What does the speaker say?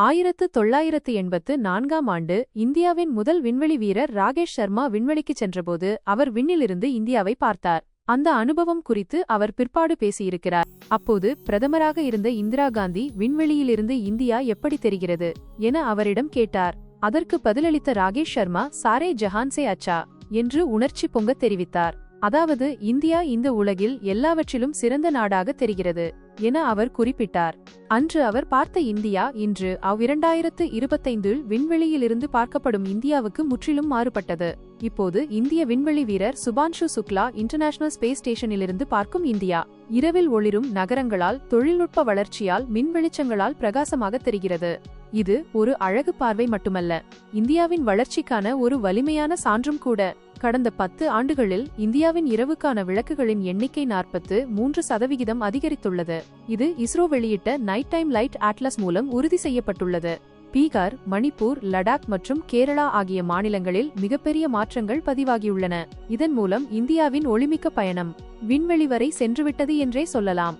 ஆயிரத்து தொள்ளாயிரத்து எண்பத்து நான்காம் ஆண்டு இந்தியாவின் முதல் விண்வெளி வீரர் ராகேஷ் சர்மா விண்வெளிக்குச் சென்றபோது அவர் விண்ணிலிருந்து இந்தியாவை பார்த்தார். அந்த அனுபவம் குறித்து அவர் பிற்பாடு பேசியிருக்கிறார். அப்போது பிரதமராக இருந்த இந்திரா காந்தி விண்வெளியிலிருந்து இந்தியா எப்படி தெரிகிறது என அவரிடம் கேட்டார். அதற்கு பதிலளித்த ராகேஷ் சர்மா சாரே ஜஹான்சே அச்சா என்று உணர்ச்சி பொங்கத் தெரிவித்தார். அதாவது இந்தியா இந்த உலகில் எல்லாவற்றிலும் சிறந்த நாடாக தெரிகிறது என அவர் குறிப்பிட்டார். அன்று அவர் பார்த்த இந்தியா இன்று அவ்விரண்டாயிரத்து இருபத்தைந்தில் விண்வெளியிலிருந்து பார்க்கப்படும் இந்தியாவுக்கு முற்றிலும் மாறுபட்டது. இப்போது இந்திய விண்வெளி வீரர் சுபான்ஷு சுக்லா இன்டர்நேஷனல் ஸ்பேஸ் ஸ்டேஷனிலிருந்து பார்க்கும் இந்தியா. இரவில் ஒளிரும் நகரங்களால் தொழில்நுட்ப வளர்ச்சியால் மின் வெளிச்சங்களால் பிரகாசமாக தெரிகிறது. இது ஒரு அழகு பார்வை மட்டுமல்ல. இந்தியாவின் வளர்ச்சிக்கான ஒரு வலிமையான சான்றும் கூட. கடந்த பத்து ஆண்டுகளில் இந்தியாவின் இரவுக்கான விளக்குகளின் எண்ணிக்கை நாற்பத்து மூன்று சதவிகிதம் அதிகரித்துள்ளது. இது இஸ்ரோ வெளியிட்ட நைட் டைம் லைட் அட்லஸ் மூலம் உறுதி செய்யப்பட்டுள்ளது. பீகார் மணிப்பூர் லடாக் மற்றும் கேரளா ஆகிய மாநிலங்களில் மிகப்பெரிய மாற்றங்கள் பதிவாகியுள்ளன. இதன் மூலம் இந்தியாவின் ஒளிமிக்க பயணம் விண்வெளி வரை சென்றுவிட்டது என்றே சொல்லலாம்.